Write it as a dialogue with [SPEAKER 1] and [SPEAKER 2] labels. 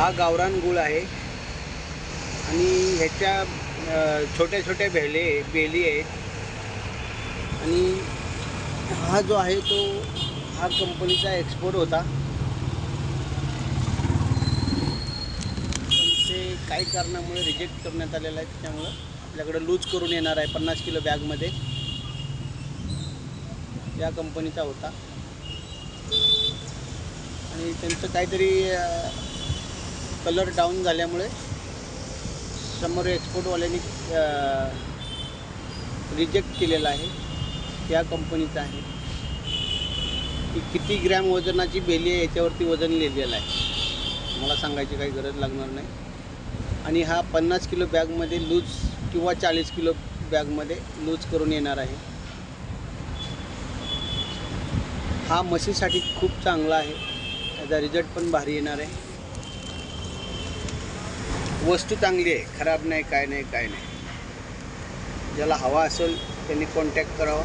[SPEAKER 1] हा गावरान गुळ आहे. आणि ह्याच्या छोट्या छोट्या भेले बेली आहेत आणि हा जो आहे तो हा कंपनीचा एक्सपोर्ट होता. पण ते काही कारणामुळे रिजेक्ट करण्यात आलेलं आहे. त्याच्यामुळं आपल्याकडे लूज करून येणार आहे. पन्नास किलो बॅगमध्ये या कंपनीचा होता. आणि त्यांचं काहीतरी कलर डाऊन झाल्यामुळे समोर एक्सपोर्टवाल्यांनी रिजेक्ट केलेला आहे. त्या कंपनीचा आहे. की किती ग्रॅम वजनाची बेली आहे याच्यावरती वजन लिहिलेलं आहे. मला सांगायची काही गरज लागणार नाही. आणि हा पन्नास किलो बॅगमध्ये लूज किंवा चाळीस किलो बॅगमध्ये लूज करून येणार आहे. हा म्हशीसाठी खूप चांगला आहे. त्याचा रिझल्ट पण भारी येणार आहे. वस्तू चांगली आहे खराब नाही काय नाही काय नाही. ज्याला हवा असेल त्यांनी कॉन्टॅक्ट करावा.